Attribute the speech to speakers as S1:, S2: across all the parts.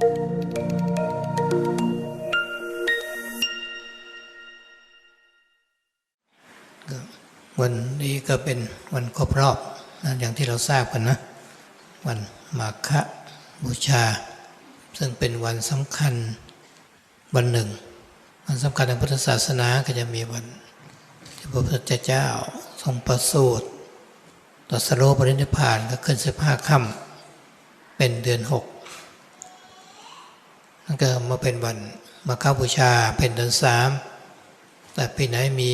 S1: วันนี้ก็เป็นวันครบรอบนะอย่างที่เราทราบกันนะ วันมาฆบูชา ซึ่งเป็นวันสำคัญวันหนึ่ง วันสำคัญทางพุทธศาสนาก็จะมีวัน ที่พระพุทธเจ้าทรงประสูติตรัสรู้ปรินิพพานก็ขึ้นสิบห้าค่ำเป็นเดือนหก นั่นก็มาเป็นวันมาฆบูชาเป็นเดือนสามแต่ปีไหนมี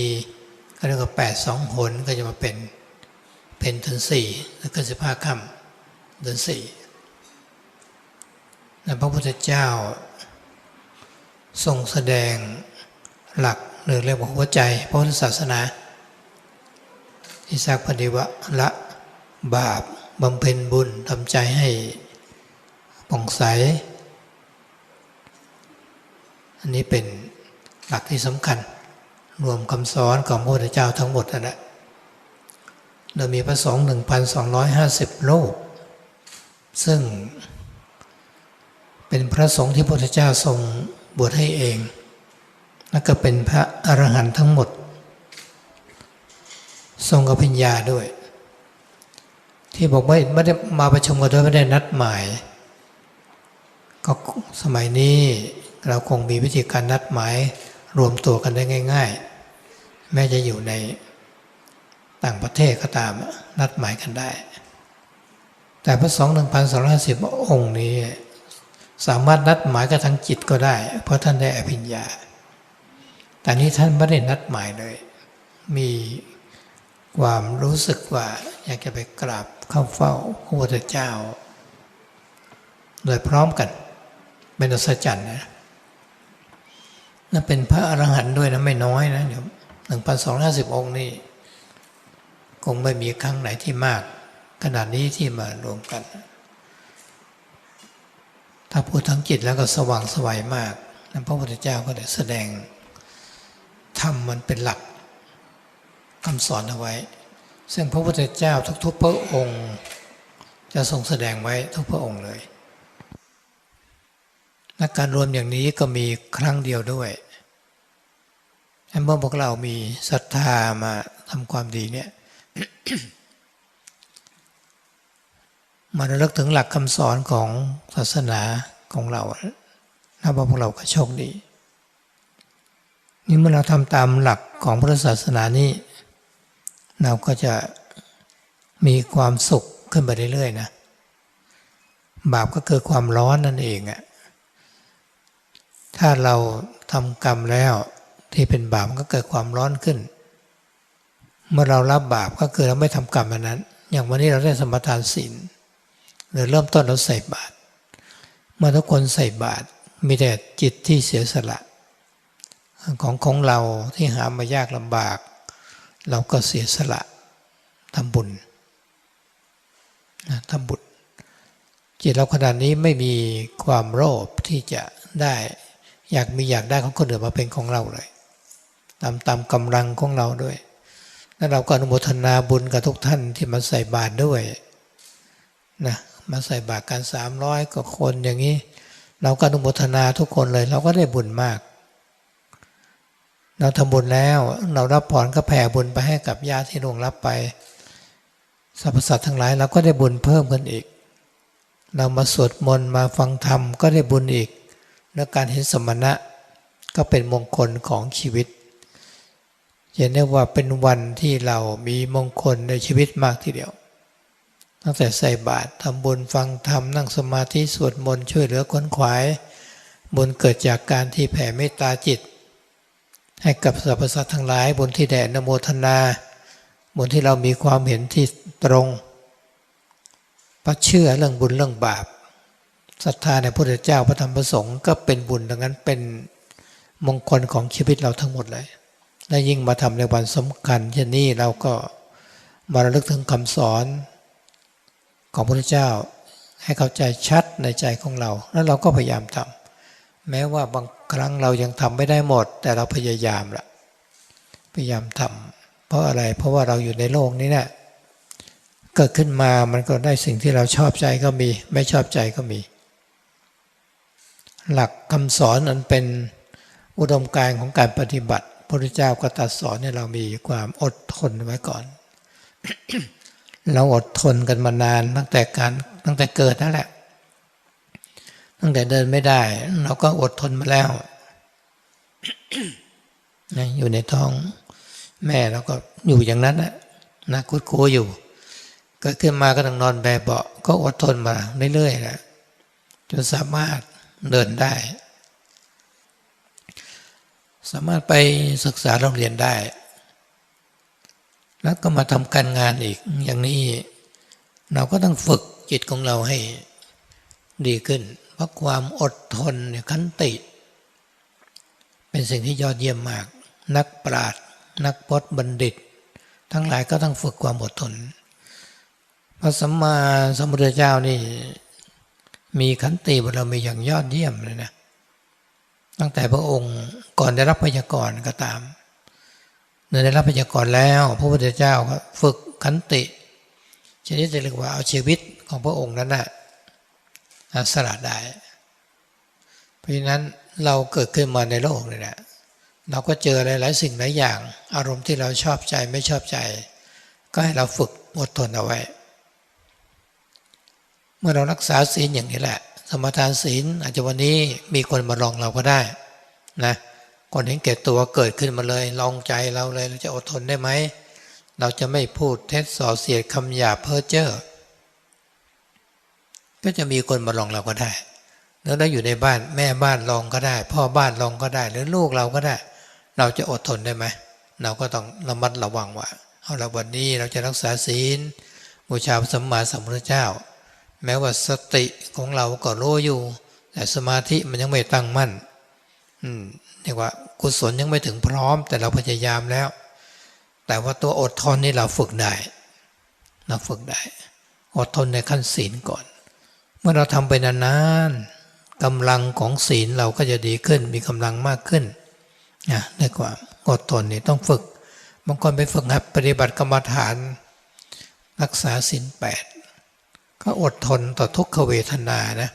S1: ก็เรียกว่าแปดสองหนก็จะมาเป็นเป็นเดือนสี่แล้วก็สิบห้าค่ำเดือนสี่และพระพุทธเจ้าทรงแสดงหลักหรือเรียกว่าหัวใจพระพุทธศาสนาที่สักปฏิวะละบาปบำเพ็ญบุญทำใจให้ผ่องใส อันนี้เป็นหลักที่สำคัญ รวมคำสอนของพระพุทธเจ้าทั้งหมดนั่นแหละเรามีพระสงฆ์1,250 รูป ซึ่งเป็นพระสงฆ์ที่พระพุทธเจ้าทรงบวชให้เอง แล้วก็เป็นพระอรหันต์ทั้งหมด ทรงกับพิญญาด้วย ที่บอกว่าไม่ได้มาประชุมกันโดยไม่ได้นัดหมาย ก็สมัยนี้ เราคงมีวิธีการนัดหมายรวมตัวกันได้ง่าย ๆ แม้จะอยู่ในต่างประเทศก็ตามนัดหมายกันได้ แต่พระสงฆ์หนึ่งพันสองร้อยสิบองค์นี้ สามารถนัดหมายกับทางจิตก็ได้ เพราะท่านได้อภิญญา แต่นี้ท่านไม่ได้นัดหมายเลย มีความรู้สึกว่าอยากจะไปกราบเข้าเฝ้าพระพุทธเจ้า โดยพร้อมกันเป็นอัศจรรย์นะ นั่นเป็นพระอรหันต์ด้วยนะไม่น้อยนะเดี๋ยวหนึ่งพันสองร้อยสิบองค์นี่คงไม่มีครั้งไหนที่มาก ขนาดนี้ที่มารวมกัน ถ้าพูดทั้งจิตแล้วก็สว่างสวัยมากนั้นพระพุทธเจ้าก็ได้แสดงธรรมมันเป็นหลักคำสอนเอาไว้ ซึ่งพระพุทธเจ้าทุกๆพระองค์ จะทรงแสดงไว้ทุกพระองค์เลย และการรวมอย่างนี้ก็มีครั้งเดียวด้วยเมื่อพวกเรามีศรัทธามาทำความดีเนี่ยมาระลึกถึงหลักคำสอนของศาสนาของเรานับว่าพวกเราก็โชคดี นี่เมื่อเราทำตามหลักของพุทธศาสนานี้ เราก็จะมีความสุขขึ้นไปเรื่อยๆนะ บาปก็คือความร้อนนั่นเองอะ ถ้าเราทำกรรมแล้ว ที่เป็นบาปก็เกิดความร้อนขึ้น เมื่อเรารับบาปก็คือเราไม่ทำกรรมอันนั้น อย่างวันนี้เราได้สมทานศีลหรือเริ่มต้นเราใส่บาตรเมื่อทุกคนใส่บาตรมีแต่จิตที่เสียสละ ของของเราที่หามายากลำบาก เราก็เสียสละทำบุญทำบุญจิตเราขนาดนี้ไม่มีความโลภที่จะได้ อยากมีอยากได้ของคนอื่นมาเป็นของเราเลย ตามตามกำลังของเราด้วยแล้วเราก็อนุโมทนาบุญกับทุกท่านที่มาใส่บาตรด้วยนะมาใส่บาตรกันสามร้อยกว่าคนอย่างนี้ เราก็อนุโมทนาทุกคนเลย เราก็ได้บุญมาก เราทำบุญแล้วเรารับพรก็แผ่บุญไปให้กับญาติที่ลงรับไปสรรพสัตว์ทั้งหลายเราก็ได้บุญเพิ่มกันอีก เรามาสวดมนต์มาฟังธรรมก็ได้บุญอีก และการเห็นสมณะก็เป็นมงคลของชีวิตเห็นได้ว่าเป็นวันที่เรามีมงคลในชีวิตมากทีเดียว ตั้งแต่ใส่บาตรทำบุญฟังธรรมนั่งสมาธิสวดมนต์ช่วยเหลือคนขวายบุญเกิดจากการที่แผ่เมตตาจิต ให้กับสรรพสัตว์ทั้งหลายบุญที่แด่นโมทนาบุญที่เรามีความเห็นที่ตรงพระเชื่อเรื่องบุญเรื่องบาป ศรัทธาในพระพุทธเจ้าพระธรรมพระสงฆ์ก็เป็นบุญดังนั้นเป็นมงคลของชีวิตเราทั้งหมดเลย และยิ่งมาทำในวันสำคัญเช่นนี้เราก็มาระลึกถึงคำสอนของพระพุทธเจ้าให้เข้าใจชัดในใจของเรา แล้วเราก็พยายามทำแม้ว่าบางครั้งเรายังทำไม่ได้หมด แต่เราพยายามละพยายามทำเพราะอะไรเพราะว่าเราอยู่ในโลกนี้เนะี่ยเกิดขึ้นมามันก็ได้สิ่งที่เราชอบใจก็มี ไม่ชอบใจก็มี หลักคำสอนอันเป็นอุดมการของการปฏิบัติพระพุทธเจ้าก็ตรัดสอนให้เรามีความอดทนไว้ก่อน เราอดทนกันมานานตั้งแต่การตั้งแต่เกิดนั่นแหละ ตั้งแต่เดินไม่ได้ เราก็อดทนมาแล้วนะอยู่ในท้องแม่เราก็อยู่อย่างนั้นนะนะคุดคูอยู่เกิดขึ้นมาก็ต้องนอนแบบเบาะก็อดทนมาเรื่อยๆนะจนสามารถ เดินได้ สามารถไปศึกษาโรงเรียนได้ แล้วก็มาทำการงานอีกอย่างนี้ เราก็ต้องฝึกจิตของเราให้ดีขึ้น เพราะความอดทนเนี่ยขันติ เป็นสิ่งที่ยอดเยี่ยมมาก นักปราชญ์นักพจน์บัณฑิต ทั้งหลายก็ต้องฝึกความอดทนพระสัมมาสัมพุทธเจ้านี่ มีขันติบารมีอย่างยอดเยี่ยมเลยนะตั้งแต่พระองค์ก่อนได้รับพยากรก็ตามเมื่อได้รับพยากรแล้ว พระพุทธเจ้าก็ฝึกขันติชนิดจะเรียกว่าเอาชีวิตของพระองค์นั้นนะสละได้ เพราะฉะนั้นเราเกิดขึ้นมาในโลกเลยนะเราก็เจอหลาย ๆ สิ่งหลายอย่าง อารมณ์ที่เราชอบใจไม่ชอบใจ ก็ให้เราฝึกอดทนเอาไว้ มื่อเรารักษาศีลอย่างนี้แหละ สมทานศีลอาจจะวันนี้มีคนมาลองเราก็ได้นะคนเห็นแก่ตัวเกิดขึ้นมาเลยลองใจเราเลยเราจะอดทนได้ไหมเราจะไม่พูดเท็จส่อเสียดคำหยาเพ้อเจ้อก็จะมีคนมาลองเราก็ได้ แล้วเราอยู่ในบ้านแม่บ้านลองก็ได้ พ่อบ้านลองก็ได้ หรือลูกเราก็ได้ เราจะอดทนได้ไหมเราก็ต้องระมัดระวังว่าเอาละวันนี้เราจะรักษาศีลบูชาสัมมาสัมพุทธเจ้า แม้ว่าสติของเราก็รู้อยู่ แต่สมาธิมันยังไม่ตั้งมั่นอืมเรียกว่ากุศลยังไม่ถึงพร้อม แต่เราพยายามแล้ว แต่ว่าตัวอดทนนี่เราฝึกได้เราฝึกได้ อดทนในขั้นศีลก่อน เมื่อเราทำไปนานๆกำลังของศีลเราก็จะดีขึ้น มีกำลังมากขึ้นนะในควาอดทนนี่ต้องฝึกบางคนไปฝึกหัดปฏิบัติกรรมฐาน รักษาศีลแปด ก็อดทนต่อทุกขเวทนานะ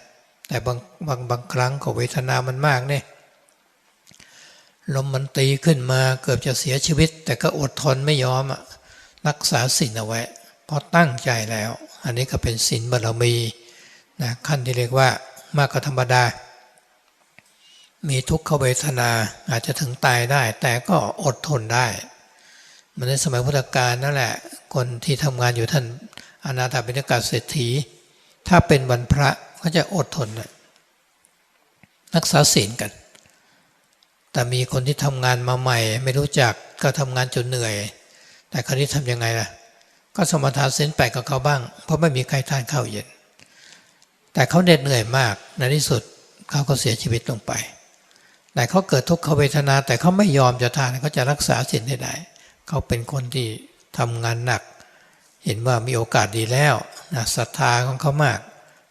S1: แต่บางบางบางครั้งก็เวทนามันมากเนี่ยลมมันตีขึ้นมาเกือบจะเสียชีวิต แต่ก็อดทนไม่ยอมรักษาศีลเอาไว้เพราะตั้งใจแล้ว อันนี้ก็เป็นศีลบารมีนะขั้นที่เรียกว่ามากกว่าธรรมดา มีทุกขเวทนาอาจจะถึงตายได้ แต่ก็อดทนได้ มันในสมัยพุทธกาลนั่นแหละ คนที่ทำงานอยู่ท่าน อนาถาบิณกาเศรษฐี ถ้าเป็นวันพระก็จะอดทนรักษาศีลกัน แต่มีคนที่ทำงานมาใหม่ ไม่รู้จักก็ทำงานจนเหนื่อย แต่คราวนี้ทำยังไงล่ะ ก็สมทานเส้นแปดกับเขาบ้าง เพราะไม่มีใครทานข้าวเย็น แต่เขาเหน็ดเหนื่อยมากในที่สุดเขาก็เสียชีวิตลงไป แต่เขาเกิดทุกขเวทนา แต่เขาไม่ยอมจะทานเขาจะรักษาศีลให้ได้ เขาเป็นคนที่ทำงานหนัก เห็นว่ามีโอกาสดีแล้วนะศรัทธาของเขามาก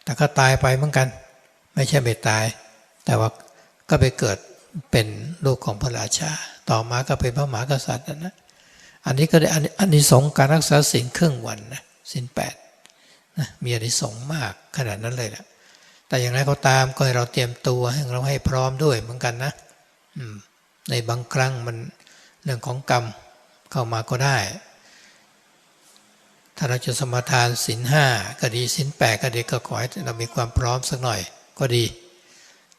S1: แต่ก็ตายไปเหมือนกัน ไม่ใช่ไม่ตาย แต่ว่าก็ไปเกิดเป็นลูกของพระราชา ต่อมาก็เป็นพระมหากษัตริย์นะอันนี้ก็ได้อันนี้สงการรักษาศีลครึ่งวันนะศีลแปดนะมีอันนี้สงมากขนาดนั้นเลยแหละแต่อย่างไรก็ตามก็ให้เราเตรียมตัวให้เราให้พร้อมด้วยเหมือนกันนะในบางครั้งมันเรื่องของกรรมเข้ามาก็ได้ ถ้าเราจะสมทานสินห้าก็ดีสินแปดก็ดีก็ขอให้เรามีความพร้อมสักหน่อยก็ดี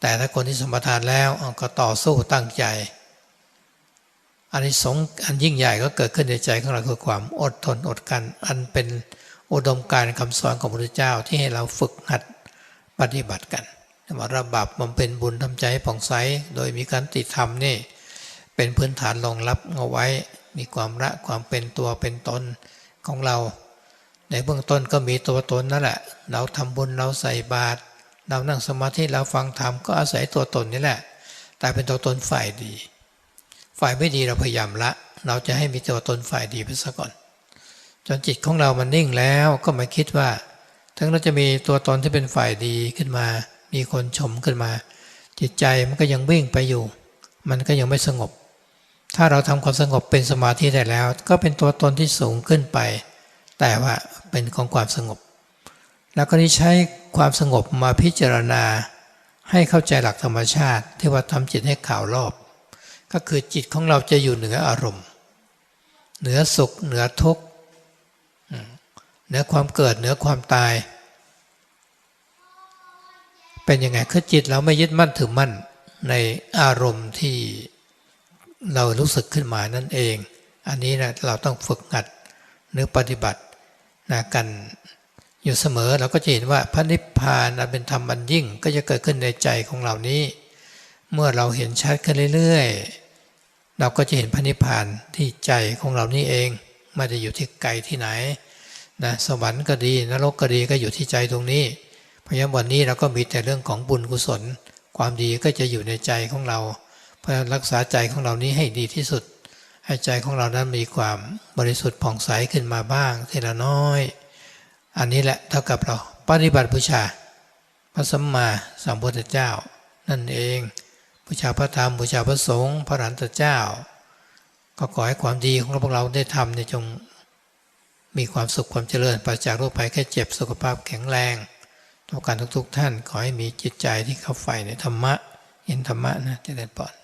S1: แต่ถ้าคนที่สมทานแล้วก็ต่อสู้ตั้งใจอันนี้สงอันยิ่งใหญ่ก็เกิดขึ้นในใจของเราคือความอดทนอดกันอันเป็นอุดมการณ์คำสอนของพระพุทธเจ้าที่ให้เราฝึกหัดปฏิบัติกันว่าระบาบบำเพ็ญบุญทำใจให้ผ่องใสโดยมีการติดธรรมนี่เป็นพื้นฐานรองรับเอาไว้มีความละความเป็นตัวเป็นตนของเรา ในเบื้องต้นก็มีตัวตนนั่นแหละ เราทำบุญเราใส่บาตรเรานั่งสมาธิเราฟังธรรมก็อาศัยตัวตนนี่แหละ แต่เป็นตัวตนฝ่ายดี ฝ่ายไม่ดีเราพยายามละ เราจะให้มีตัวตนฝ่ายดีไปซะก่อน จนจิตของเรามันนิ่งแล้วก็มาคิดว่า ถึงเราจะมีตัวตนที่เป็นฝ่ายดีขึ้นมา มีคนชมขึ้นมา จิตใจมันก็ยังวิ่งไปอยู่ มันก็ยังไม่สงบ ถ้าเราทำความสงบเป็นสมาธิได้แล้ว ก็เป็นตัวตนที่สูงขึ้นไป แต่ว่าเป็นของความสงบ แล้วก็ที่ใช้ความสงบมาพิจารณาให้เข้าใจหลักธรรมชาติ ที่ว่าทำจิตให้ข่าวรอบ ก็คือจิตของเราจะอยู่เหนืออารมณ์ เหนือสุข เหนือทุกข์เหนือความเกิดเหนือความตาย เป็นยังไงคือจิตเราไม่ยึดมั่นถือมั่นในอารมณ์ที่เรารู้สึกขึ้นมานั่นเอง อันนี้นะเราต้องฝึกหัดหรือปฏิบัติ นะกันอยู่เสมอเราก็จะเห็นว่าพระนิพพานเป็นธรรมอันยิ่งก็จะเกิดขึ้นในใจของเรานี้ เมื่อเราเห็นชัดขึ้นเรื่อยๆ เราก็จะเห็นพระนิพพานที่ใจของเรานี่เองไม่ได้อยู่ที่ไกลที่ไหนนะสวรรค์ก็ดีนรกก็ดีก็อยู่ที่ใจตรงนี้ เพราะฉะนั้นวันนี้เราก็มีแต่เรื่องของบุญกุศล ความดีก็จะอยู่ในใจของเรา เพราะรักษาใจของเรานี้ให้ดีที่สุด ให้ใจของเรานั้นมีความบริสุทธิ์ผ่องใสขึ้นมาบ้างทีละน้อย อันนี้แหละเท่ากับเราปฏิบัติบูชา พระสัมมาสัมพุทธเจ้า นั่นเองบูชาพระธรรมบูชาพระสงฆ์พระรันตเจ้า ก็ขอให้ความดีของพวกเราได้ทำเนี่ยจงมีความสุขความเจริญปราศจากโรคภัยแค่เจ็บสุขภาพแข็งแรงทุกการทุกๆท่านขอให้มีจิตใจที่เข้าใฝ่ในธรรมะเห็นธรรมะนะเจริญปอน